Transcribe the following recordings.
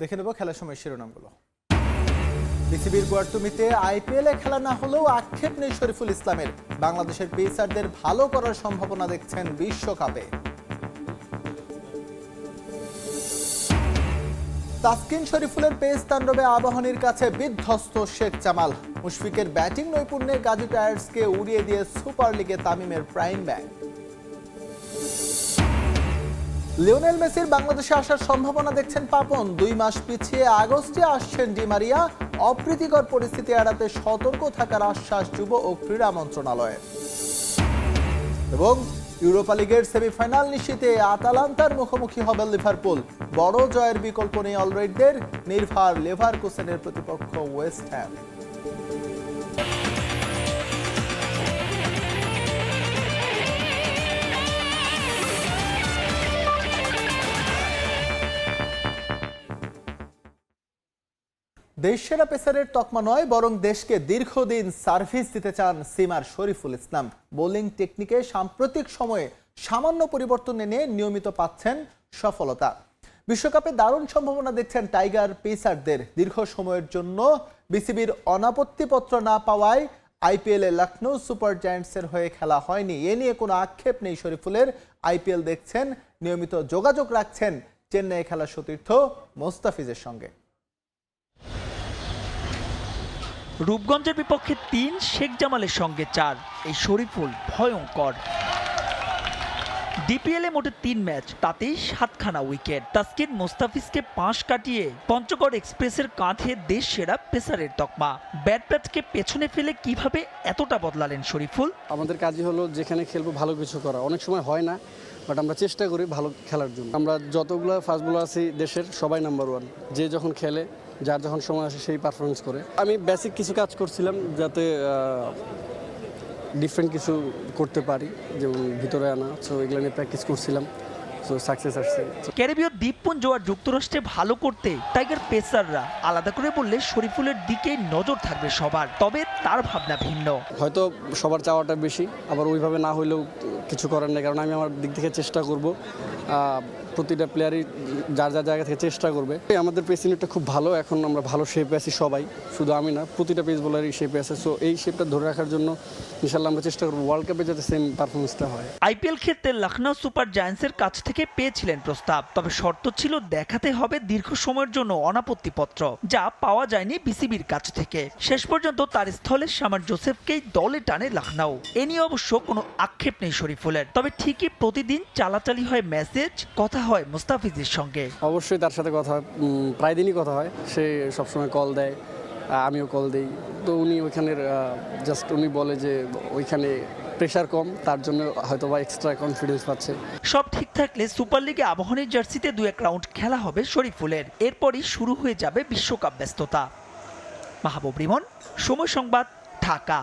দেখে নেব খেলার সময় শিরোনামগুলো। বিসিবির গুয়ার্তুমিতে আইপিএলে খেলা না হলেও আক্ষেপ নেই শরীফুল ইসলামের। বাংলাদেশের পেসারদের ভালো করার সম্ভাবনা দেখছেন বিশ্বকাপে। তাসকিন শরীফুলের পেস তাণ্ডবে আবাহনীর কাছে বিধ্বস্ত শেখ জামাল। মুশফিকের ব্যাটিং নৈপুণ্যে গাজী টায়ার্সকে উড়িয়ে দিয়ে সুপার লিগে তামিমের প্রাইম ব্যাং লিওনেল মেসির বাংলাদেশে আসার সম্ভাবনা দেখছেন পাপন। দুই মাস পিছিয়ে আগস্টে আসছেন ডি মারিয়া। অপ্রীতিকর পরিস্থিতি এড়াতে সতর্ক থাকার আশ্বাস যুব ও ক্রীড়া মন্ত্রণালয়ের। এবং ইউরোপা লিগের সেমিফাইনাল নিশ্চিতে আতালান্তার মুখোমুখি হবে লিভারপুল। বড় জয়ের বিকল্প নেই অলরেডদের নির্ভার লেভার কুসেনের প্রতিপক্ষ ওয়েস্ট হ্যাম। দেশ সেরা পেসারের তকমা নয়, বরং দেশকে দীর্ঘদিন সার্ভিস দিতে চান সিমার শরীফুল ইসলাম। বোলিং টেকনিকে সাম্প্রতিক সময়ে সামান্য পরিবর্তন এনে নিয়মিত পাচ্ছেন সফলতা। বিশ্বকাপে দারুণ সম্ভাবনা দেখছেন টাইগার পেসারদের। দীর্ঘ সময়ের জন্য বিসিবির অনাপত্তিপত্র না পাওয়ায় আইপিএলে লখনৌ সুপার জায়ান্টসের হয়ে খেলা হয়নি। এ নিয়ে কোনো আক্ষেপ নেই শরীফুলের। আইপিএল দেখছেন, নিয়মিত যোগাযোগ রাখছেন চেন্নাই খেলার সতীর্থ মোস্তাফিজের সঙ্গে। রূপগঞ্জের বিপক্ষে তিন, শেখ জামালের সঙ্গে চার। এই শরীফুল ভয়ঙ্কর। ডিপিএলে মোটে তিন ম্যাচ, তাতেই সাতখানা উইকেট। তাসকিন মোস্তাফিজকে পাঁচ কাটিয়ে পঞ্চগড় এক্সপ্রেসের কাঁধে দেশ সেরা পেসারের তকমা। ব্যাট ব্যাটকে পেছনে ফেলে কীভাবে এতটা বদলালেন শরীফুল? আমাদের কাজই হলো যেখানে খেলব ভালো কিছু করা। অনেক সময় হয় না বাট আমরা চেষ্টা করি ভালো খেলার জন্য। আমরা যতগুলো ফাস্ট বলার আছি দেশের, সবাই নাম্বার ওয়ান যে যখন খেলে যার যখন সময় আসে সেই পারফরমেন্স করে। আমি বেসিক কিছু কাজ করছিলাম যাতে ডিফারেন্ট কিছু করতে পারি যেমন ভিতরে আনা সো এগুলো নিয়ে প্র্যাকটিস করছিলাম সো সাকসেস আসছে। ক্যারিবীয় দ্বীপপুঞ্জ আর যুক্তরাষ্ট্রে ভালো করতে টাইগার পেসাররা আলাদা করে বললে শরীফুলের দিকে নজর থাকবে সবার তবে তার ভাবনা ভিন্ন। হয়তো সবার চাওয়াটা বেশি আবার ওইভাবে না হইলেও কিছু করার নেই, কারণ আমি আমার দিক থেকে চেষ্টা করব প্রতিটা প্লেয়ারই যার যার জায়গা থেকে চেষ্টা করবে। আমাদের পেস খুব ভালো, এখন আমরা ভালো শেপে আছি সবাই, শুধু আমি না, প্রতিটা পেস বোলারই শেপে আছে। সো এই শেপটা ধরে রাখার জন্য ইনশাল্লাহ আমরা চেষ্টা করব ওয়ার্ল্ড কাপে যাতে সেম পারফরমেন্সটা হয়। আইপিএল ক্ষেত্রে লখনৌ সুপার জায়ান্টসের কাছ থেকে পেয়েছিলেন প্রস্তাব, তবে শর্ত ছিল দেখাতে হবে দীর্ঘ সময়ের জন্য অনাপত্তিপত্র, যা পাওয়া যায়নি বিসিবির কাছ থেকে। শেষ পর্যন্ত তার স্থলে সামার জোসেফকেই দলে টানে লখনৌ এ নিয়ে অবশ্য কোনো আক্ষেপ নেই শরীফুলের তবে ঠিকই প্রতিদিন চালাচালি হয় মেসেজ কথা হয় মুস্তাফিজের সঙ্গে। অবশ্যই তার সাথে কথা হয় প্রায় দিনই কথা হয়। সে সবসময় কল দেয় আমিও কল দিই। তো উনি ওইখানের জাস্ট উনি বলে যে ওইখানে প্রেশার কম তার জন্য হয়তো বা এক্সট্রা কনফিডেন্স পাচ্ছে। সব ঠিক থাকলে সুপার লিগে আবাহনীর জার্সিতে দু এক রাউন্ড খেলা হবে শরীফুলের। এরপরই শুরু হয়ে যাবে বিশ্বকাপ ব্যস্ততা। মাহবুব রিমন সময় সংবাদ ঢাকা।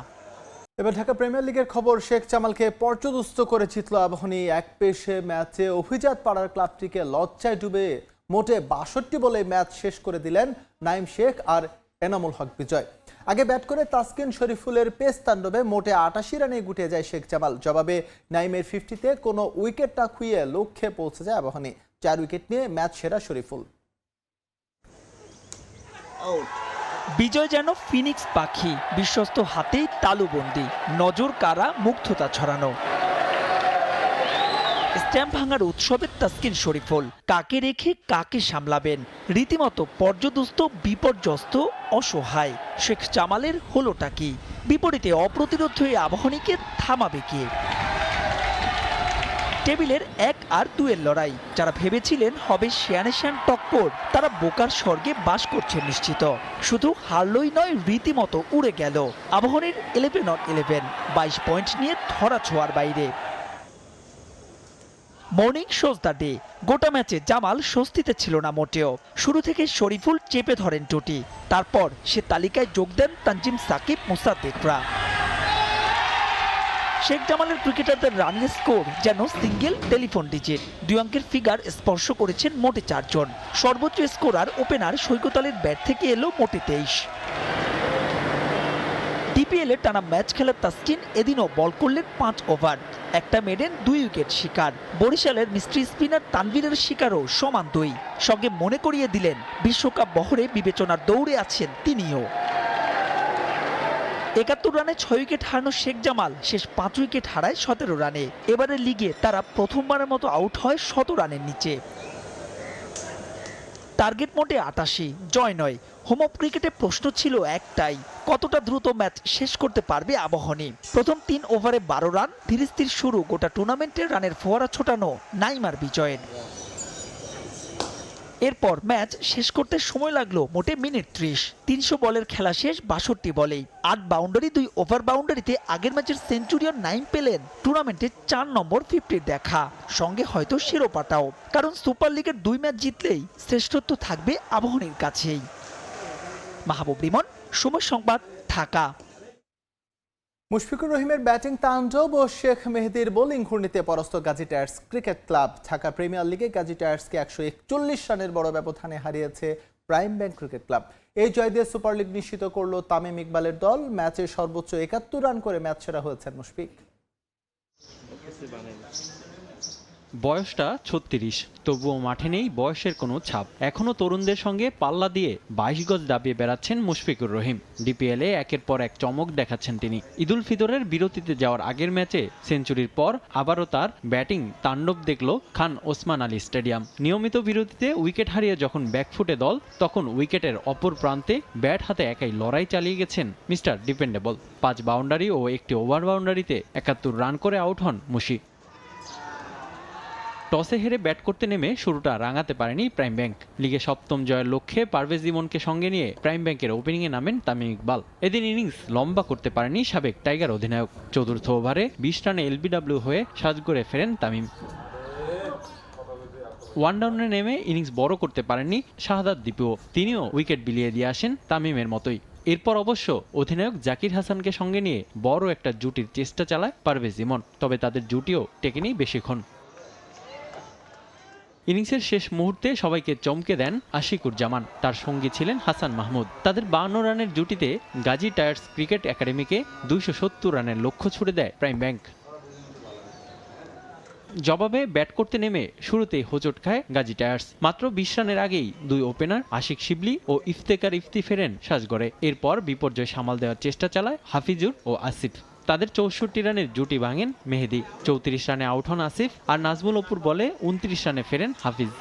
এবার ঢাকা প্রিমিয়ার লিগের খবর, শেখ জামালকে পর্যদুস্ত করে জিতল আবাহনী। এক পেশে ম্যাচে অভিজাত পাড়ার ক্লাবটিকে লজ্জায় ডুবে মোটে বাষট্টি বলে ম্যাচ শেষ করে দিলেন নাইম শেখ আর এনামুল হক বিজয়। আগে ব্যাট করে তাসকিন শরীফুলের পেস তাণ্ডবে মোটে আটাশি রানে গুটিয়ে যায় শেখ জামাল। জবাবে নাইমের ফিফটিতে কোনো উইকেট না খুইয়ে লক্ষ্যে পৌঁছে যায় আবাহনী। চার উইকেট নিয়ে ম্যাচ সেরা শরীফুল। বিজয় যেন ফিনিক্স পাখি, বিশ্বস্ত হাতেই তালুবন্দি, নজর কারা মুগ্ধতা ছড়ানো। স্ট্যাম্প ভাঙার উৎসবের তাস্কিন শরীফুল, কাকে রেখে কাকে সামলাবেন? রীতিমতো পর্যদস্ত, বিপর্যস্ত, অসহায়। শেখ জামালের হলোটা কি? বিপরীতে অপ্রতিরোধ হয়ে আবাহনীকে থামাবে কে? টেবিলের এক আর দুয়ের লড়াই। যারা ভেবেছিলেন হবে শিয়ানে শিয়ান টক্কর, তারা বোকার স্বর্গে বাস করছে নিশ্চিত। শুধু হারলই নয়, রীতিমতো উড়ে গেল। আবাহনীর ইলেভেন অন ইলেভেন বাইশ পয়েন্ট নিয়ে ধরা ছোঁয়ার বাইরে। মর্নিং শোজ দ্য ডে গোটা ম্যাচে জামাল স্বস্তিতে ছিল না মোটেও। শুরু থেকে শরীফুল চেপে ধরেন টুটি তারপর সে তালিকায় যোগ দেন তানজিম সাকিব, মুসাদ্দিকরা। শেখ জামালের ক্রিকেটারদের রানের স্কোর যেন সিঙ্গেল টেলিফোন ডিজিট দুই অঙ্কের ফিগার স্পর্শ করেছেন মোটে চারজন। সর্বোচ্চ স্কোরার ওপেনার সৈকত আলীর ব্যাট থেকে এলো মোটে তেইশ। ডিপিএল টানা ম্যাচ খেলার তাসকিন এদিনও বল করলেন পাঁচ ওভার। একটা মেডেন, দুই উইকেট শিকার। বরিশালের মিস্ট্রি স্পিনার তানভীরের শিকারও সমান দুই। সঙ্গে মনে করিয়ে দিলেন, বিশ্বকাপ বহরে বিবেচনার দৌড়ে আছেন তিনিও। একাত্তর রানে ছয় উইকেট হারানো শেখ জামাল শেষ পাঁচ উইকেট হারায় সতেরো রানে। এবারে লিগে তারা প্রথমবারের মতো আউট হয় শত রানের নিচে। টার্গেট মোটে আটাশি, জয় নয়। হোম অফ ক্রিকেটে প্রশ্ন ছিল একটাই, কতটা দ্রুত ম্যাচ শেষ করতে পারবে আবহনী? প্রথম তিন ওভারে বারো রান ধীরে শুরু গোটা টুর্নামেন্টের রানের ফোয়ারা ছোটানো নাইমার বিজয়ের। এরপর ম্যাচ শেষ করতে সময় লাগল মোটে মিনিট ত্রিশ। তিনশো বলের খেলা শেষ বাষট্টি বলেই। আট বাউন্ডারি, দুই ওভার বাউন্ডারিতে আগের ম্যাচের সেঞ্চুরিয়ন নাইন পেলেন। টুর্নামেন্টে চার নম্বর ফিফটির দেখা। সঙ্গে হয়তো শিরোপাটাও। কারণ সুপার লিগের দুই ম্যাচ জিতলেই শ্রেষ্ঠত্ব থাকবে আবহনীর কাছেই। মাহবুব রিমন, সময় সংবাদ, ঢাকা। মুশফিকুর রহিমের ব্যাটিং তাণ্ডব ও শেখ মেহেদির বোলিং ঘূর্ণিতে পরস্ত Gazi tyres cricket club. Dhaka premier লিগে গাজী টায়ার্সকে একশো একচল্লিশ রানের বড় ব্যবধানে হারিয়েছে প্রাইম ব্যাংক ক্রিকেট ক্লাব। এই জয় দিয়ে সুপার লিগ নিশ্চিত করল তামিম ইকবালের দল। ম্যাচে সর্বোচ্চ একাত্তর রান করে ম্যাচ সেরা হয়েছেন মুশফিক। বয়সটা ছত্রিশ, তবুও মাঠে নেই বয়সের কোনো ছাপ। এখনও তরুণদের সঙ্গে পাল্লা দিয়ে বাইশ গজ দাবিয়ে বেড়াচ্ছেন মুশফিকুর রহিম। ডিপিএলে একের পর এক চমক দেখাচ্ছেন তিনি। ঈদুল ফিতরের বিরতিতে যাওয়ার আগের ম্যাচে সেঞ্চুরির পর আবারও তার ব্যাটিং তাণ্ডব দেখল খান ওসমান আলী স্টেডিয়াম। নিয়মিত বিরতিতে উইকেট হারিয়ে যখন ব্যাকফুটে দল, তখন উইকেটের অপর প্রান্তে ব্যাট হাতে একাই লড়াই চালিয়ে গেছেন মিস্টার ডিপেন্ডেবল। পাঁচ বাউন্ডারি ও একটি ওভার বাউন্ডারিতে একাত্তর রান করে আউট হন মুশি। টসে হেরে ব্যাট করতে নেমে শুরুটা রাঙাতে পারেনি প্রাইম ব্যাংক। লিগে সপ্তম জয়ের লক্ষ্যে পারভেজ ইমনকে সঙ্গে নিয়ে প্রাইম ব্যাংকের ওপেনিংয়ে নামেন তামিম ইকবাল। এদিন ইনিংস লম্বা করতে পারেনি সাবেক টাইগার অধিনায়ক। চতুর্থ ওভারে বিশ রানে এলবিডব্লিউ হয়ে সাজগড়ে ফেরেন তামিম। ওয়ান ডাউনে নেমে ইনিংস বড় করতে পারেননি শাহাদাত দীপুও তিনিও উইকেট বিলিয়ে দিয়ে আসেন তামিমের মতোই। এরপর অবশ্য অধিনায়ক জাকির হাসানকে সঙ্গে নিয়ে বড় একটা জুটির চেষ্টা চালায় পারভেজ ইমন। তবে তাদের জুটিও টেকেনি বেশিক্ষণ। ইনিংসের শেষ মুহূর্তে সবাইকে চমকে দেন আশিকুর জামান তার সঙ্গী ছিলেন হাসান মাহমুদ। তাদের বান্ন রানের জুটিতে গাজী টায়ার্স ক্রিকেট একাডেমিকে দুইশো সত্তর রানের লক্ষ্য ছুড়ে দেয় প্রাইম ব্যাংক। জবাবে ব্যাট করতে নেমে শুরুতেই হোঁচট খায় গাজী টায়ার্স। মাত্র বিশ রানের আগেই দুই ওপেনার আশিক শিবলি ও ইফতেকার ইফতি ফেরেন সাজগড়ে। এরপর বিপর্যয় সামাল দেওয়ার চেষ্টা চালায় হাফিজুর ও আসিফ। তাদের চৌষট্টি রানের জুটি ভাঙেন মেহেদি। চৌত্রিশ রানে আউট হন আসিফ আর নাজমুল অপুর বলে উনত্রিশ রানে ফেরেন হাফিজ।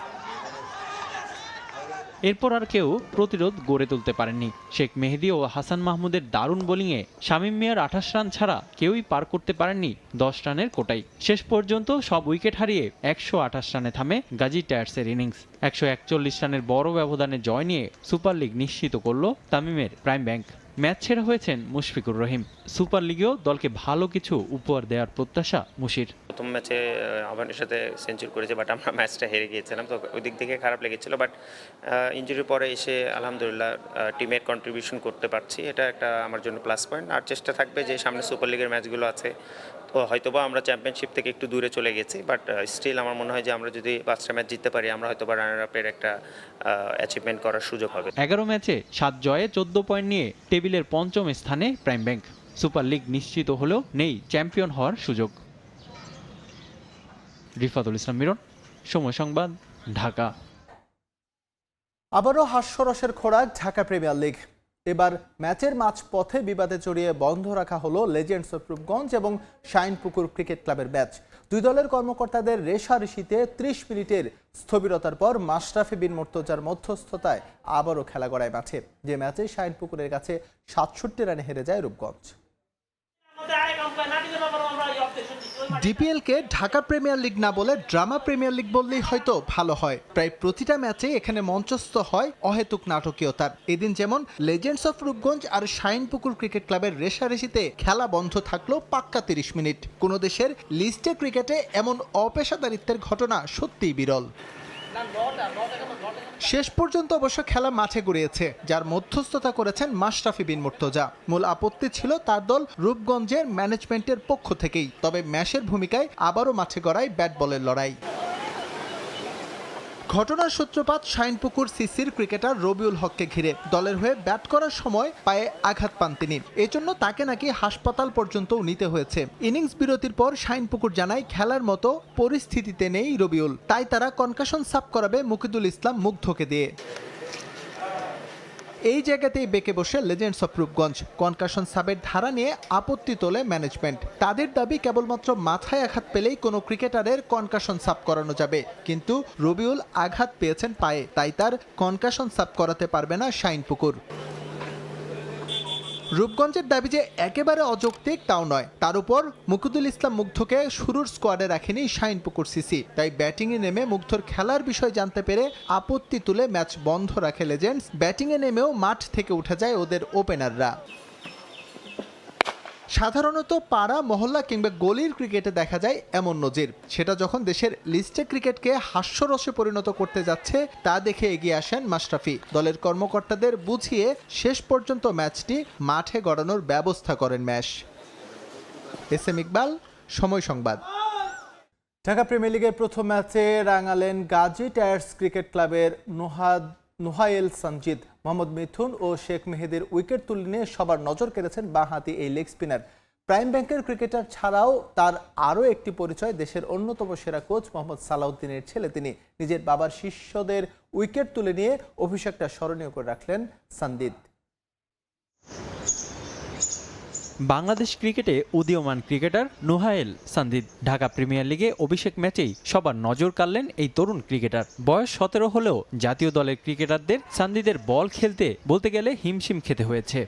এরপর আর কেউ প্রতিরোধ গড়ে তুলতে পারেননি। শেখ মেহেদি ও হাসান মাহমুদের দারুণ বোলিংয়ে শামীম মিয়ার আঠাশ রান ছাড়া কেউই পার করতে পারেননি দশ রানের কোটাই। শেষ পর্যন্ত সব উইকেট হারিয়ে একশো আঠাশ রানে থামে গাজী টায়ার্সের ইনিংস। একশো একচল্লিশ রানের বড় ব্যবধানে জয় নিয়ে সুপার লিগ নিশ্চিত করল তামিমের প্রাইম ব্যাংক। ম্যাচ ছেড়ে হয়েছেন মুশফিকুর রহিম। সুপার লিগেও দলকে ভালো কিছু উপহার দেওয়ার প্রত্যাশা মুশির। প্রথম ম্যাচে আমাদের সাথে সেঞ্চুরি করেছে বাট আমরা ম্যাচটা হেরে গিয়েছিলাম। তো ওই দিক থেকে খারাপ লেগেছিল বাট ইঞ্জুরির পরে এসে আলহামদুলিল্লাহ টিমের কন্ট্রিবিউশন করতে পারছি। এটা একটা আমার জন্য প্লাস পয়েন্ট আর চেষ্টা থাকবে যে সামনে সুপার লিগের ম্যাচগুলো আছে হয়তোবা আমরা চ্যাম্পিয়নশিপ থেকে একটু দূরে চলে গেছি বাট স্টিল আমার মনে হয় যে আমরা যদি পাঁচটা ম্যাচ জিততে পারি আমরা হয়তোবা রানার আপের একটা অ্যাচিভমেন্ট করার সুযোগ হবে। এগারো ম্যাচে সাত জয়ে চোদ্দ পয়েন্ট নিয়ে টেবিলের পঞ্চম স্থানে প্রাইম ব্যাংক সুপার লিগ নিশ্চিত হলেও নেই চ্যাম্পিয়ন হওয়ার সুযোগ। রিফাতুল ইসলাম মিরন সময় সংবাদ ঢাকা। আবারও হাস্যরসের খোরাক ঢাকা প্রিমিয়ার লিগ। এবার ম্যাচের মাঝপথে বিবাদে জড়িয়ে বন্ধ রাখা হলো লেজেন্ডস অফ রূপগঞ্জ এবং শাইনপুকুর ক্রিকেট ক্লাবের ম্যাচ দুই দলের কর্মকর্তাদের রেশারেশিতে ত্রিশ মিনিটের স্থবিরতার পর মাশরাফি বিন মোর্তজার মধ্যস্থতায় আবারও খেলা গড়ায় মাঠে। যে ম্যাচে শাইনপুকুরের কাছে সাতষট্টি রানে হেরে যায় রূপগঞ্জ ডিপিএলকে ঢাকা প্রিমিয়ার লিগ না বলে ড্রামা প্রিমিয়ার লিগ বললেই হয়তো ভালো হয়। প্রায় প্রতিটা ম্যাচে এখানে মঞ্চস্থ হয় অহেতুক নাটকীয়তার। এদিন যেমন লেজেন্ডস অফ রূপগঞ্জ আর শাইনপুকুর ক্রিকেট ক্লাবের রেশারেশিতে খেলা বন্ধ থাকল পাক্কা তিরিশ মিনিট। কোনো দেশের লিস্টে ক্রিকেটে এমন অপেশাদারিত্বের ঘটনা সত্যিই বিরল। শেষ পর্যন্ত অবশ্য খেলা মাঠে গড়িয়েছে, যার মধ্যস্থতা করেছেন মাশরাফি বিন মুর্তজা। মূল আপত্তি ছিল তার দল রূপগঞ্জের ম্যানেজমেন্টের পক্ষ থেকেই, তবে ম্যাশের ভূমিকায় আবারও মাঠে গড়ায় ব্যাট বলের লড়াই। ঘটনার সূত্রপাত শাইনপুকুর সিসির ক্রিকেটার রবিউল হককে ঘিরে। দলের হয়ে ব্যাট করার সময় পায়ে আঘাত পান তিনি। এজন্য তাকে নাকি হাসপাতাল পর্যন্তও নিতে হয়েছে। ইনিংস বিরতির পর শাইনপুকুর জানায়, খেলার মতো পরিস্থিতিতে নেই রবিউল। তাই তারা কনকাশন সাফ করাবে মুকিদুল ইসলাম মুগ্ধকে দিয়ে। এই জায়গাতেই বেঁকে বসে লেজেন্ডস অফ রূপগঞ্জ কনকাশন সাবের ধারা নিয়ে আপত্তি তোলে ম্যানেজমেন্ট তাদের দাবি কেবলমাত্র মাথায় আঘাত পেলেই কোনো ক্রিকেটারের কনকাশন সাব করানো যাবে। কিন্তু রবিউল আঘাত পেয়েছেন পায়ে, তাই তার কনকাশন সাপ করাতে পারবে না শাইনপুকুর। রূপগঞ্জের দাবি যে একেবারে অযৌক্তিক তাও নয়। তার উপর মুকুদুল ইসলাম মুগ্ধকে শুরুর স্কোয়াডে রাখেনি শাইনপুকুর সিসি। তাই ব্যাটিংয়ে নেমে মুগ্ধর খেলার বিষয় জানতে পেরে আপত্তি তুলে ম্যাচ বন্ধ রাখে লেজেন্ডস ব্যাটিংয়ে নেমেও মাঠ থেকে উঠে যায় ওদের ওপেনাররা সাধারণত পাড়া, মহল্লা কিংবা গলির ক্রিকেটে দেখা যায় এমন নজির। সেটা যখন দেশের লিস্টে ক্রিকেটকে হাস্যরসে পরিণত করতে যাচ্ছে, তা দেখে এগিয়ে আসেন মাশরাফি। দলের কর্মকর্তাদের বুঝিয়ে শেষ পর্যন্ত ম্যাচটি মাঠে গড়ানোর ব্যবস্থা করেন ম্যাশ। এস এম ইকবাল, সময় সংবাদ। ঢাকা প্রিমিয়ার লিগের প্রথম ম্যাচে রাঙালেন গাজী টায়ার্স ক্রিকেট ক্লাবের নোহাদ নোহায়েল সঞ্জিদ মোহাম্মদ মিথুন ও শেখ মেহেদের উইকেট তুলে নিয়ে সবার নজর কেড়েছেন বাঁহাতি এই লেগ স্পিনার। প্রাইম ব্যাংকের ক্রিকেটার ছাড়াও তার আরও একটি পরিচয়, দেশের অন্যতম সেরা কোচ মোহাম্মদ সালাউদ্দিনের ছেলে তিনি। নিজের বাবার শিষ্যদের উইকেট তুলে নিয়ে অভিষেকটা স্মরণীয় করে রাখলেন সন্দিদ বাংলাদেশ ক্রিকেটে উদীয়মান ক্রিকেটার নুহায়েল সান্দিদ। ঢাকা প্রিমিয়ার লিগে অভিষেক ম্যাচেই সবার নজর কাড়লেন এই তরুণ ক্রিকেটার। বয়স সতেরো হলেও জাতীয় দলের ক্রিকেটারদের সান্দিদের বল খেলতে বলতে গেলে হিমশিম খেতে হয়েছে।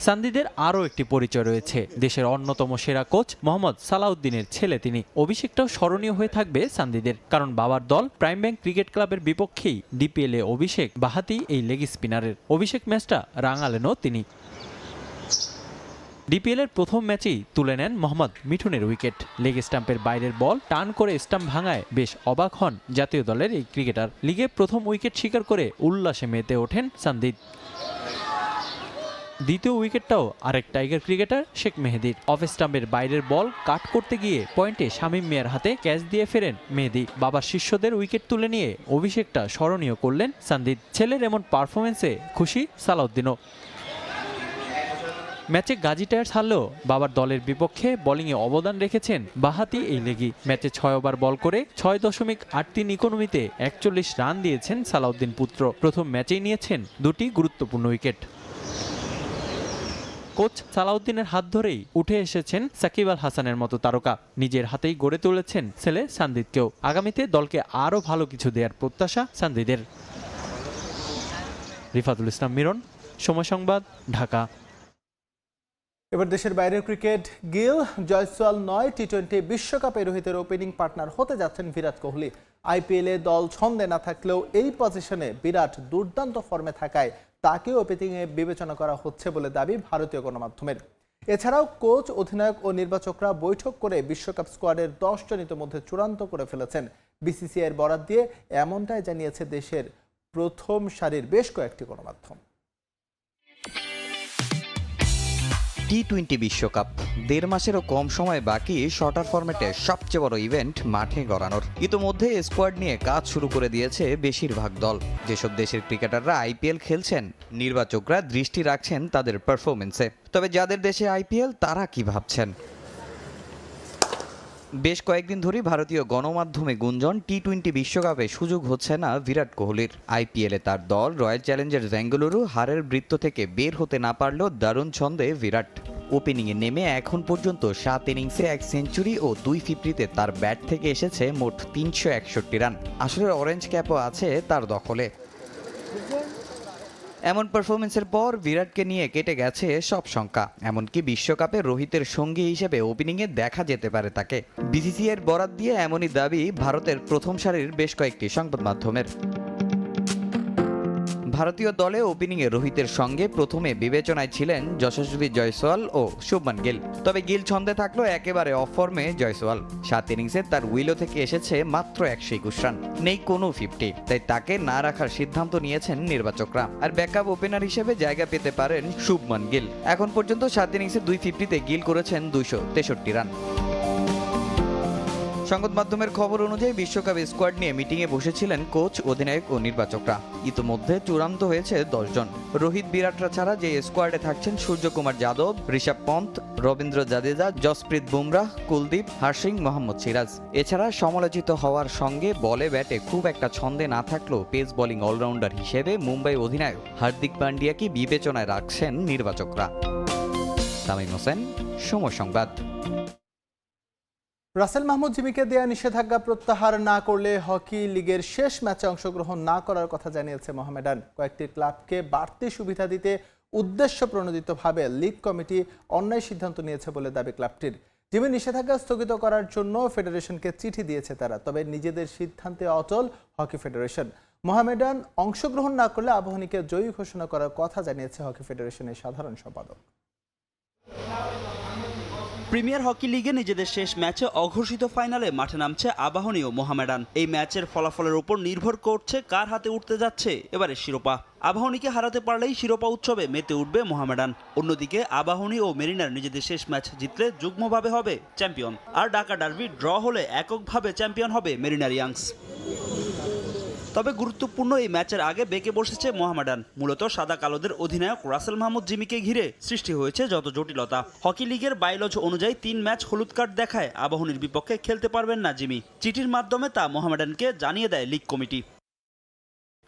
সান্দিদের আরও একটি পরিচয় রয়েছে। দেশের অন্যতম সেরা কোচ মোহাম্মদ সালাউদ্দিনের ছেলে তিনি। অভিষেকটাও স্মরণীয় হয়ে থাকবে সান্দিদের, কারণ বাবার দল প্রাইম ব্যাংক ক্রিকেট ক্লাবের বিপক্ষেই ডিপিএল অভিষেক বাহাতি এই লেগ স্পিনারের। অভিষেক ম্যাচটা রাঙালেনও তিনি। ডিপিএল এর প্রথম ম্যাচেই তুলে নেন মোহাম্মদ মিঠুনের উইকেট। লেগ স্টাম্পের বাইরের বল টান করে স্টাম্প ভাঙায়। বেশ অবাক হন জাতীয় দলের এই ক্রিকেটার। লিগে প্রথম উইকেট শিকার করে উল্লাসে মেতে ওঠেন সান্দিদ দ্বিতীয় উইকেটটাও আরেক টাইগার ক্রিকেটার শেখ মেহেদির। অফ স্টাম্পের বাইরের বল কাট করতে গিয়ে পয়েন্টে শামীম মিয়ার হাতে ক্যাচ দিয়ে ফেরেন মেহেদি। বাবার শিষ্যদের উইকেট তুলে নিয়ে অভিষেকটা স্মরণীয় করলেন সান্দিদ ছেলের এমন পারফরমেন্সে খুশি সালাউদ্দিনও। ম্যাচে গাজী টায়ার্স হারলেও বাবার দলের বিপক্ষে বোলিংয়ে অবদান রেখেছেন বাহাতি এই লেগি ম্যাচে ছয় ওভার বল করে ছয় দশমিক আট তিন ইকোনমিতে একচল্লিশ রান দিয়েছেন সালাউদ্দিন পুত্র। প্রথম ম্যাচেই নিয়েছেন দুটি গুরুত্বপূর্ণ উইকেট। কোচ সালাউদ্দিনের হাত ধরেই উঠে এসেছেন সাকিব আল হাসানের মতো তারকা। নিজের হাতেই গড়ে তুলেছেন ছেলে সান্দিদকেও আগামীতে দলকে আরও ভালো কিছু দেওয়ার প্রত্যাশা সান্দিদের রিফাতুল ইসলাম মিরন, সময় সংবাদ, ঢাকা। এবার দেশের বাইরের ক্রিকেট, গিল, জয়সওয়াল নয় টি টোয়েন্টি বিশ্বকাপে রোহিতের ওপেনিং পার্টনার হতে যাচ্ছেন বিরাট কোহলি। আইপিএলে দল ছন্দে না থাকলেও এই পজিশনে বিরাট দুর্দান্ত ফর্মে থাকায় তাকেও ওপেনিংয়ে বিবেচনা করা হচ্ছে বলে দাবি ভারতীয় গণমাধ্যমের। এছাড়াও কোচ, অধিনায়ক ও নির্বাচকরা বৈঠক করে বিশ্বকাপ স্কোয়াডের দশ জন ইতিমধ্যে চূড়ান্ত করে ফেলেছেন। বিসিসিআইয়ের বরাদ দিয়ে এমনটাই জানিয়েছে দেশের প্রথম সারির বেশ কয়েকটি গণমাধ্যম। টি টোয়েন্টি বিশ্বকাপ। দেড় মাসেরও কম সময় বাকি শর্টার ফরম্যাটে সবচেয়ে বড় ইভেন্ট মাঠে গড়ানোর। ইতোমধ্যে স্কোয়াড নিয়ে কাজ শুরু করে দিয়েছে বেশিরভাগ দল। যেসব দেশের ক্রিকেটাররা আইপিএল খেলছেন, নির্বাচকরা দৃষ্টি রাখছেন তাদের পারফরমেন্সে তবে যাদের দেশে আইপিএল তারা কি ভাবছেন? বেশ কয়েকদিন ধরেই ভারতীয় গণমাধ্যমে গুঞ্জন টি টোয়েন্টি বিশ্বকাপে সুযোগ হচ্ছে না বিরাট কোহলির। আইপিএলে তার দল রয়্যাল চ্যালেঞ্জার্স বেঙ্গালুরু হারের বৃত্ত থেকে বের হতে না পারলেও দারুণ ছন্দে বিরাট। ওপেনিংয়ে নেমে এখন পর্যন্ত সাত ইনিংসে এক সেঞ্চুরি ও দুই ফিফটিতে তার ব্যাট থেকে এসেছে মোট তিনশো একষট্টি রান। আসলে অরেঞ্জ ক্যাপও আছে তার দখলে। এমন পারফরমেন্সের পর বিরাটকে নিয়ে কেটে গেছে সব শঙ্কা। এমনকি বিশ্বকাপে রোহিতের সঙ্গী হিসেবে ওপেনিংয়ে দেখা যেতে পারে তাকে। বিসিসিআইয়ের বরাত দিয়ে এমনই দাবি ভারতের প্রথম সারির বেশ কয়েকটি সংবাদ মাধ্যমের ভারতীয় দলে ওপেনিংয়ে রোহিতের সঙ্গে প্রথমে বিবেচনায় ছিলেন যশস্বী জয়সওয়াল ও শুভমান গিল। তবে গিল ছন্দে থাকল একেবারে অফ ফর্মে জয়সওয়াল। সাত ইনিংসে তার উইলো থেকে এসেছে মাত্র একশো একুশ রান। নেই কোনো ফিফটি। তাই তাকে না রাখার সিদ্ধান্ত নিয়েছেন নির্বাচকরা। আর ব্যাকআপ ওপেনার হিসেবে জায়গা পেতে পারেন শুভমান গিল। এখন পর্যন্ত সাত ইনিংসে দুই ফিফটিতে গিল করেছেন দুইশো তেষট্টি রান। সংবাদ মাধ্যমের খবর অনুযায়ী বিশ্বকাপ স্কোয়াড নিয়ে মিটিংয়ে বসেছিলেন কোচ, অধিনায়ক ও নির্বাচকরা। ইতোমধ্যে চূড়ান্ত হয়েছে দশজন। রোহিত বিরাটরা ছাড়া যে স্কোয়াডে থাকছেন সূর্যকুমার যাদব, ঋষভ পন্থ, রবীন্দ্র জাদেজা জসপ্রীত বুমরাহ, কুলদীপ, হার্সিং, মোহাম্মদ সিরাজ। এছাড়া সমালোচিত হওয়ার সঙ্গে বলে ব্যাটে খুব একটা ছন্দে না থাকলেও পেস বোলিং অলরাউন্ডার হিসেবে মুম্বাই অধিনায়ক হার্দিক পান্ডিয়াকে বিবেচনায় রাখছেন নির্বাচকরা? তামিম হোসেন, সময় সংবাদ। রাসেল মাহমুদ জিমিকে দেয়া নিষেধাজ্ঞা প্রত্যাহার না করলে হকি লিগের শেষ ম্যাচে অংশগ্রহণ না করার কথা জানিয়েছে মোহামেডান। কয়েকটি ক্লাবকে বাড়তি সুবিধা দিতে উদ্দেশ্য প্রণোদিতভাবে লিগ কমিটি অন্যায় সিদ্ধান্ত নিয়েছে বলে দাবি ক্লাবটির। জিমির নিষেধাজ্ঞা স্থগিত করার জন্য ফেডারেশনকে চিঠি দিয়েছে তারা, তবে নিজেদের সিদ্ধান্তে অটল হকি ফেডারেশন। মোহামেডান অংশগ্রহণ না করলে আবাহনীকে জয়ী ঘোষণা করার কথা জানিয়েছে হকি ফেডারেশনের সাধারণ সম্পাদক। প্রিমিয়ার হকি লিগে নিজেদের শেষ ম্যাচে অঘোষিত ফাইনালে মাঠে নামছে আবাহনী ও মোহামেডান। এই ম্যাচের ফলাফলের উপর নির্ভর করছে কার হাতে উঠতে যাচ্ছে এবারে শিরোপা। আবাহনীকে হারাতে পারলেই শিরোপা উৎসবে মেতে উঠবে মোহামেডান। অন্যদিকে আবাহনী ও মেরিনার নিজেদের শেষ ম্যাচ জিতলে যুগ্মভাবে হবে চ্যাম্পিয়ন। আর ঢাকা ডার্বি ড্র হলে এককভাবে চ্যাম্পিয়ন হবে মেরিনার ইয়াংস। তবে গুরুত্বপূর্ণ এই ম্যাচের আগে বেঁকে বসেছে মোহামেডান। মূলত সাদা কালোদের অধিনায়ক রাসেল মাহমুদ জিমিকে ঘিরে সৃষ্টি হয়েছে যত জটিলতা। হকি লিগের বাইলজ অনুযায়ী তিন ম্যাচ হলুদ কার্ড দেখায় আবাহনীর বিপক্ষে খেলতে পারবেন না জিমি। চিঠির মাধ্যমে তা মোহামেডানকে জানিয়ে দেয় লিগ কমিটি।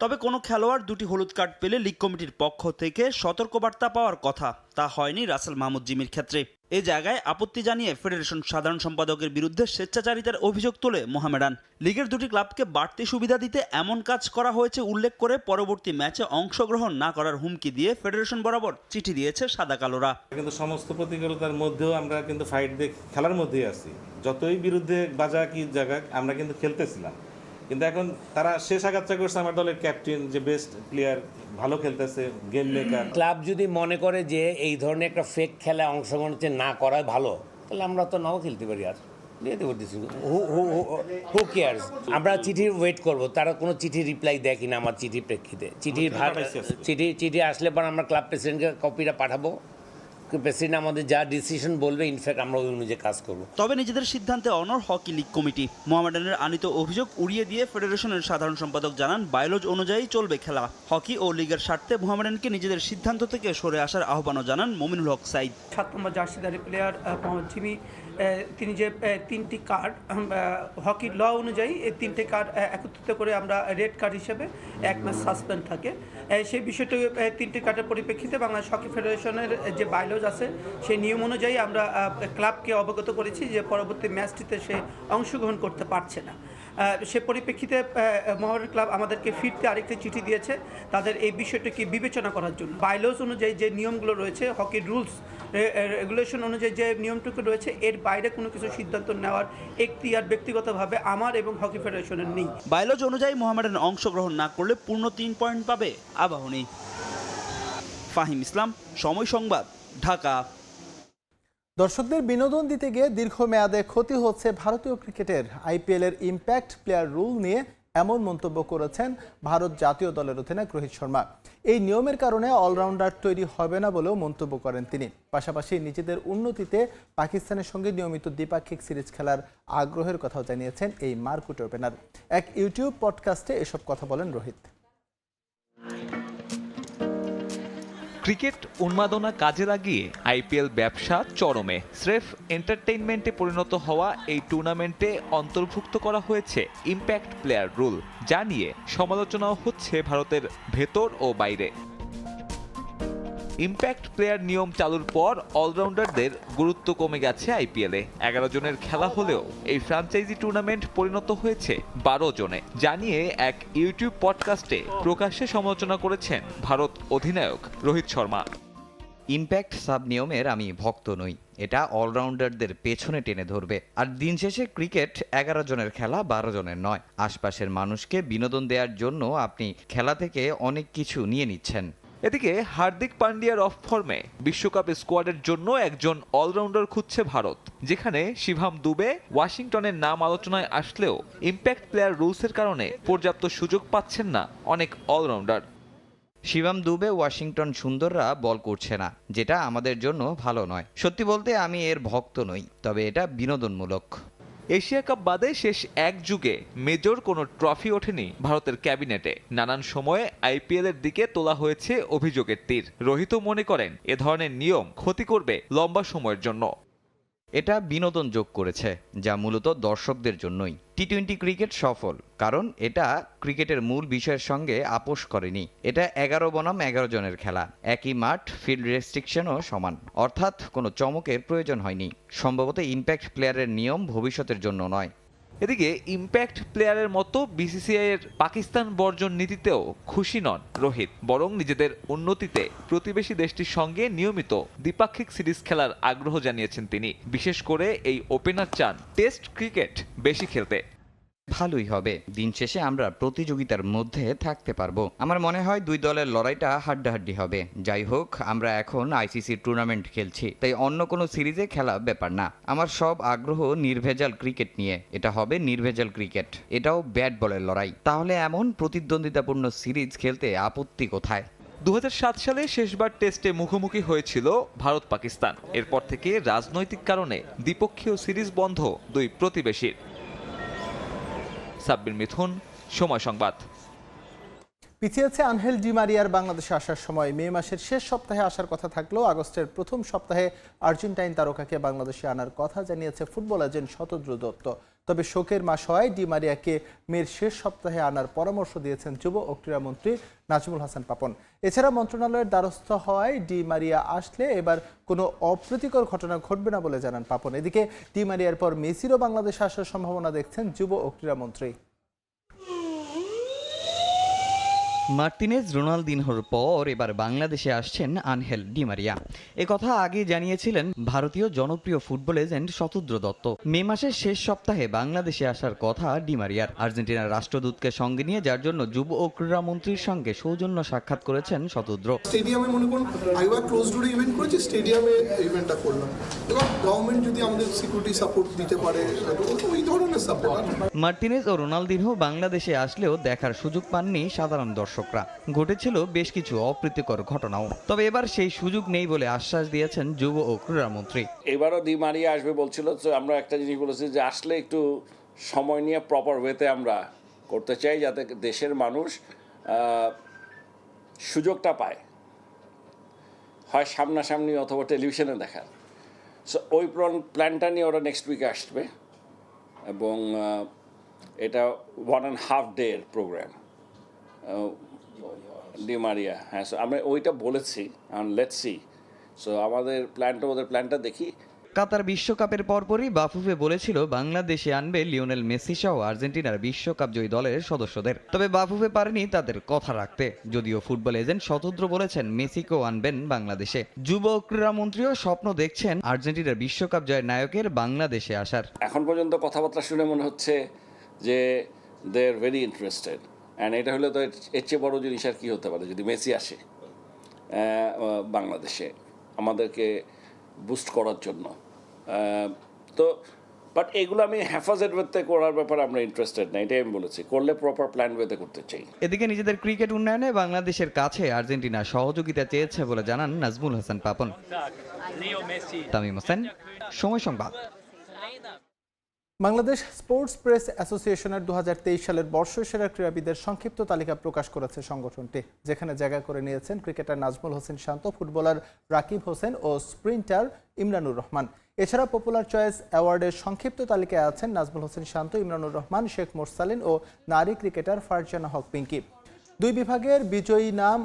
তবে কোনো খেলোয়াড় দুটি হলুদ কার্ড পেলে লিগ কমিটির পক্ষ থেকে সতর্কবার্তা পাওয়ার কথা। তা হয়নি রাসেল মাহমুদ জিমির ক্ষেত্রে। এ জায়গায় আপত্তি জানিয়ে ফেডারেশন সাধারণ সম্পাদকের বিরুদ্ধে স্বেচ্ছাচারিতার অভিযোগ তোলে মোহামেডান। লিগের দুটি ক্লাবকে বাড়তি সুবিধা দিতে এমন কাজ করা হয়েছে উল্লেখ করে পরবর্তী ম্যাচে অংশগ্রহণ না করার হুমকি দিয়ে ফেডারেশন বরাবর চিঠি দিয়েছে সাদা কালোরা। কিন্তু সমস্ত প্রতিকূলতার মধ্যেও আমরা কিন্তু ফাইট দিয়ে খেলার মধ্যেই আছি। যতই বিরুদ্ধে বাজা কি জায়গা, আমরা কিন্তু খেলতেছিলাম। কিন্তু এখন তারা শেষ আঘাতটা করছে আমার দলের ক্যাপ্টেন যে বেস্ট প্লেয়ার ভালো খেলতেছে গেম মেকার ক্লাব যদি মনে করে যে এই ধরনের একটা ফেক খেলায় অংশগ্রহণ হচ্ছে না করাই ভালো তাহলে আমরা তো নাও খেলতে পারি আর। দিয়ে দেবো হু কেয়ার্স আমরা চিঠির ওয়েট করব। তারা কোনো চিঠি রিপ্লাই দেয় কিনা আমার চিঠির প্রেক্ষিতে। চিঠির চিঠি চিঠি আসলে পর আমরা ক্লাব প্রেসিডেন্টকে কপিটা পাঠাবো। প্রেসিডেন্ট আমাদের যা ডিসিশন বলবে ইনফ্যাক্ট আমরা ওই অনুযায়ী কাজ করব। তবে নিজেদের সিদ্ধান্তে অনর হকি লিগ কমিটি মোহামেডানের আনিত অভিযোগ উড়িয়ে দিয়ে ফেডারেশনের সাধারণ সম্পাদক জানান বায়োলজ অনুযায়ী চলবে খেলা। হকি ও লিগের স্বার্থে মোহামেডানকে নিজেদের সিদ্ধান্ত থেকে সরে আসার আহ্বানও জানান মমিনুল হক সাইদ। সাত নম্বর জার্সিধারী প্লেয়ার মোহাম্মদ জিমি তিনি যে তিনটি কার্ড হকি ল অনুযায়ী এই তিনটি কার্ড একত্রিত করে আমরা রেড কার্ড হিসেবে এক ম্যাচ সাসপেন্ড থাকে। সেই বিষয়টি তিনটি কার্ডের পরিপ্রেক্ষিতে বাংলাদেশ হকি ফেডারেশনের যে বাইলজ আছে, সেই নিয়ম অনুযায়ী আমরা ক্লাবকে অবগত করেছি যে পরবর্তী ম্যাচটিতে সে অংশগ্রহণ করতে পারছে না। সে পরিপ্রেক্ষিতে মহামেডান ক্লাব আমাদেরকে ফিরতে আরেকটি চিঠি দিয়েছে তাদের এই বিষয়টিকে বিবেচনা করার জন্য। বাইলস অনুযায়ী যে নিয়মগুলো রয়েছে হকির রুলস রেগুলেশন অনুযায়ী যে নিয়মটুকু রয়েছে, এর বাইরে কোনো কিছু সিদ্ধান্ত নেওয়ার এখতিয়ার ব্যক্তিগতভাবে আমার এবং হকি ফেডারেশনের নেই। বায়োলজ অনুযায়ী মোহামেডান অংশগ্রহণ না করলে পূর্ণ তিন পয়েন্ট পাবে আবাহনী। ফাহিম ইসলাম, সময় সংবাদ, ঢাকা। দর্শকদের বিনোদন দিতে গিয়ে দীর্ঘমেয়াদে ক্ষতি হচ্ছে ভারতীয় ক্রিকেটের আইপিএল এর ইম্প্যাক্ট প্লেয়ার রুল নিয়ে এমন মন্তব্য করেছেন ভারত জাতীয় দলের অধিনায়ক রোহিত শর্মা। এই নিয়মের কারণে অলরাউন্ডার তৈরি হবে না বলেও মন্তব্য করেন তিনি। পাশাপাশি নিজেদের উন্নতিতে পাকিস্তানের সঙ্গে নিয়মিত দ্বিপাক্ষিক সিরিজ খেলার আগ্রহের কথাও জানিয়েছেন এই মার্কুট ওপেনার। এক ইউটিউব পডকাস্টে এসব কথা বলেন রোহিত। ক্রিকেট উন্মাদনা কাজে লাগিয়ে আইপিএল ব্যবসা চরমে। স্রেফ এন্টারটেইনমেন্টে পরিণত হওয়া এই টুর্নামেন্টে অন্তর্ভুক্ত করা হয়েছে ইম্প্যাক্ট প্লেয়ার রুল, যা নিয়ে সমালোচনাও হচ্ছে ভারতের ভেতর ও বাইরে। ইম্প্যাক্ট প্লেয়ার নিয়ম চালুর পর অলরাউন্ডারদের গুরুত্ব কমে গেছে আইপিএলে এগারো জনের খেলা হলেও এই ফ্রাঞ্চাইজি টুর্নামেন্ট পরিণত হয়েছে বারো জনে জানিয়ে এক ইউটিউব পডকাস্টে প্রকাশ্যে সমালোচনা করেছেন ভারত অধিনায়ক রোহিত শর্মা। ইম্প্যাক্ট সাব নিয়মের আমি ভক্ত নই, এটা অলরাউন্ডারদের পেছনে টেনে ধরবে। আর দিন শেষে ক্রিকেট এগারো জনের খেলা, বারো জনের নয়। আশপাশের মানুষকে বিনোদন দেওয়ার জন্য আপনি খেলা থেকে অনেক কিছু নিয়ে নিচ্ছেন। এদিকে হার্দিক পান্ডিয়ার অফ ফর্মে বিশ্বকাপ স্কোয়াডের জন্য একজন অলরাউন্ডার খুঁজছে ভারত, যেখানে শিভাম দুবে ওয়াশিংটনের নাম আলোচনায় আসলেও ইম্প্যাক্ট প্লেয়ার রুলসের কারণে পর্যাপ্ত সুযোগ পাচ্ছেন না অনেক অলরাউন্ডার শিবাম দুবে ওয়াশিংটন সুন্দররা বল করছে না, যেটা আমাদের জন্য ভালো নয়। সত্যি বলতে আমি এর ভক্ত নই, তবে এটা বিনোদনমূলক। এশিয়া কাপ বাদে শেষ এক যুগে মেজর কোনো ট্রফি ওঠেনি ভারতের ক্যাবিনেটে। নানান সময়ে আইপিএল এর দিকে তোলা হয়েছে অভিযোগের তীর। রোহিত মনে করেন, এ ধরনের নিয়ম ক্ষতি করবে লম্বা সময়ের জন্য। এটা বিনোদন যোগ করেছে, যা মূলত দর্শকদের জন্যই। টি টোয়েন্টি ক্রিকেট সফল, কারণ এটা ক্রিকেটের মূল বিষয়ের সঙ্গে আপোষ করেনি। এটা এগারো বনাম এগারো জনের খেলা, একই মাঠ ফিল্ড রেস্ট্রিকশনও সমান। অর্থাৎ কোনো চমকের প্রয়োজন হয়নি। সম্ভবত ইম্প্যাক্ট প্লেয়ারের নিয়ম ভবিষ্যতের জন্য নয়। এদিকে ইম্প্যাক্ট প্লেয়ারের মতো বিসিসিআই এর পাকিস্তান বর্জন নীতিতেও খুশি নন রোহিত, বরং নিজেদের উন্নতিতে প্রতিবেশী দেশটির সঙ্গে নিয়মিত দ্বিপাক্ষিক সিরিজ খেলার আগ্রহ জানিয়েছেন তিনি। বিশেষ করে এই ওপেনার চান টেস্ট ক্রিকেট বেশি খেলতে। ভালোই হবে। দিন শেষে আমরা প্রতিযোগিতার মধ্যে থাকতে পারব। আমার মনে হয় দুই দলের লড়াইটা হাড্ডাহাড্ডি হবে। যাই হোক, আমরা এখন আইসিসি টুর্নামেন্ট খেলছি। তাই অন্য কোনো সিরিজে খেলা ব্যাপার না। আমার সব আগ্রহ নির্ভেজাল ক্রিকেট নিয়ে। এটা হবে নির্ভেজাল ক্রিকেট। এটাও ব্যাট বলের লড়াই। তাহলে এমন প্রতিদ্বন্দ্বিতাপূর্ণ সিরিজ খেলতে আপত্তি কোথায়? দু হাজার সাত সালে শেষবার টেস্টে মুখোমুখি হয়েছিল ভারত পাকিস্তান এরপর থেকে রাজনৈতিক কারণে দ্বিপক্ষীয় সিরিজ বন্ধ দুই প্রতিবেশীর। সাব্বির মিথুন, সময় সংবাদ। পিছিয়েছে আনহেল ডিমারিয়ার বাংলাদেশে আসার সময়। মে মাসের শেষ সপ্তাহে আসার কথা থাকলেও আগস্টের প্রথম সপ্তাহে আর্জেন্টাইন তারকাকে বাংলাদেশে আনার কথা জানিয়েছে ফুটবল এজেন্ট শতদ্র দত্ত। তবে শোকের মাস হয় ডিমারিয়াকে মেয়ের শেষ সপ্তাহে আনার পরামর্শ দিয়েছেন যুব ও ক্রীড়ামন্ত্রী নাজমুল হাসান পাপন। এছাড়া মন্ত্রণালয়ের দ্বারস্থ হওয়ায় ডি মারিয়া আসলে এবার কোনো অপ্রীতিকর ঘটনা ঘটবে না বলে জানান পাপন। এদিকে ডি মারিয়ার পর মেসিরও বাংলাদেশ আসার সম্ভাবনা দেখছেন যুব ও ক্রীড়ামন্ত্রী মার্টিনেজ রোনালদিনহোর পর এবার বাংলাদেশে আসছেন আনহেল ডিমারিয়া এ কথা আগে জানিয়েছিলেন ভারতীয় জনপ্রিয় football agent Shatadru Dutta. May মাসের শেষ সপ্তাহে বাংলাদেশে আসার কথা ডিমারিয়ার আর্জেন্টিনার রাষ্ট্রদূতকে সঙ্গে নিয়ে যার জন্য যুব ও ক্রীড়ামন্ত্রীর সঙ্গে সৌজন্য সাক্ষাৎ করেছেন শতদ্র। স্টেডিয়ামে মনে করুন আইওয়া ক্লোজ ডোরে ইভেন্ট করেছি স্টেডিয়ামে ইভেন্টটা করলাম। এবং গভর্নমেন্ট যদি আমাদের সিকিউরিটি সাপোর্ট দিতে পারে ওই ধরনের সাপোর্ট মার্টিনেজ ও রোনালদিনহো বাংলাদেশে আসলেও দেখার সুযোগ পাননি সাধারণ দর্শকরা। ঘটেছিল বেশ কিছু অপ্রীতিকর ঘটনাও। তবে এবার সেই সুযোগ নেই বলে আশ্বাস দিয়েছেন যুব ও ক্রীড়ামন্ত্রী এবারও দি মারিয়া আসবে বলছিল আমরা একটা জিনিস বলেছি যে আসলে একটু সময় নিয়ে প্রপার ওয়েতে আমরা করতে চাই যাতে দেশের মানুষ সুযোগটা পায়। হয় সামনাসামনি অথবা টেলিভিশনে দেখার। সো ওই প্ল্যানটা নিয়ে ওরা নেক্সট উইকে আসবে এবং এটা ওয়ান অ্যান্ড হাফ ডে এর প্রোগ্রাম ডিমারিয়া হ্যাঁ সো আমরা ওইটা বলেছি লেটস সি সো আমাদের প্ল্যানটা ওদের প্ল্যানটা দেখি। কাতার বিশ্বকাপের পরপরই বাফুফে বলেছিল বাংলাদেশে আনবে লিওনেল মেসি সহ আর্জেন্টিনার বিশ্বকাপ জয়ী দলের সদস্যদের। তবে বাফুফে পারেনি তাদের কথা রাখতে যদিও ফুটবল এজেন্ট স্বতন্ত্র বলেছেন মেসিকেও আনবেন বাংলাদেশে। যুব ও ক্রীড়ামন্ত্রীও স্বপ্ন দেখছেন আর্জেন্টিনার বিশ্বকাপ জয়ের নায়কের বাংলাদেশে আসার। এখন পর্যন্ত কথাবার্তা শুনে মনে হচ্ছে যে they are very interested and এটা হলে তো এর চেয়ে বড় জিনিস আর কী হতে পারে যদি মেসি আসে বাংলাদেশে আমাদেরকে বুস্ট করার জন্য। তো বাট এগুলো আমি হেফাজত ওয়েতে করার ব্যাপারে আমরা ইন্টারেস্টেড না এটাই আমি বলেছি। করলে প্রপার প্ল্যান ওয়েতে করতে চাই। এদিকে নিজেদের ক্রিকেট উন্নয়নে বাংলাদেশের কাছে আর্জেন্টিনা সহযোগিতা চেয়েছে বলে জানান নাজমুল হাসান পাপন। তামিম হোসেন সময় সংবাদ। বাংলাদেশ স্পোর্টস প্রেস অ্যাসোসিয়েশনের দু হাজার তেইশ সালের বর্ষসেরা ক্রীড়াবিদের সংক্ষিপ্ত তালিকা প্রকাশ করেছে সংগঠনটি, যেখানে জায়গা করে নিয়েছেন ক্রিকেটার নাজমুল হোসেন শান্ত, ফুটবলার রাকিব হোসেন ও স্প্রিন্টার ইমরানুর রহমান। এছাড়া পপুলার চয়েস অ্যাওয়ার্ডের সংক্ষিপ্ত তালিকায় আছেন নাজমুল হোসেন শান্ত, ইমরানুর রহমান, শেখ মোরসালিন ও নারী ক্রিকেটার ফারজানা হক পিঙ্কি। দুই বিভাগের বিজয়ী নাম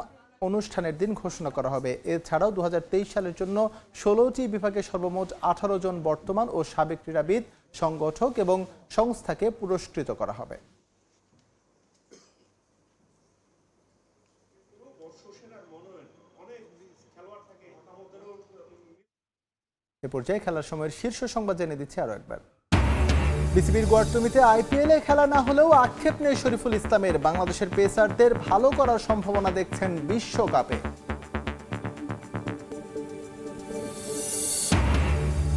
অনুষ্ঠানের দিন ঘোষণা করা হবে। এছাড়াও দু হাজার তেইশ সালের জন্য ষোলোটি বিভাগে সর্বমোট আঠারো জন বর্তমান ও সাবেক ক্রীড়াবিদ সংগঠক এবং সংস্থাকে পুরস্কৃত করা হবে। এ পর্যায়ে খেলার সময়ের শীর্ষ সংবাদ জেনে দিচ্ছি আরও একবার। বিসিবির গোয়ার্টমিতে আইপিএলে খেলা না হলেও আক্ষেপ নেই শরীফুল ইসলামের। বাংলাদেশের পেসারদের ভালো করার সম্ভাবনা দেখছেন বিশ্বকাপে।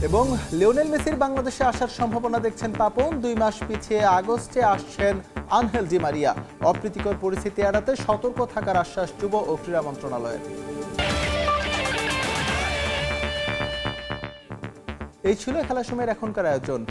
এবং লিওনেল মেসির বাংলাদেশে আসার সম্ভাবনা দেখছেন পাপন। দুই মাস পিছিয়ে আগস্টে আসছেন আনহেল ডি মারিয়া। অপ্রীতিকর পরিস্থিতি এড়াতে সতর্ক থাকার আশ্বাস যুব ও ক্রীড়া মন্ত্রণালয়ের এই ছিল খেলার সময়ের এখনকার আয়োজন।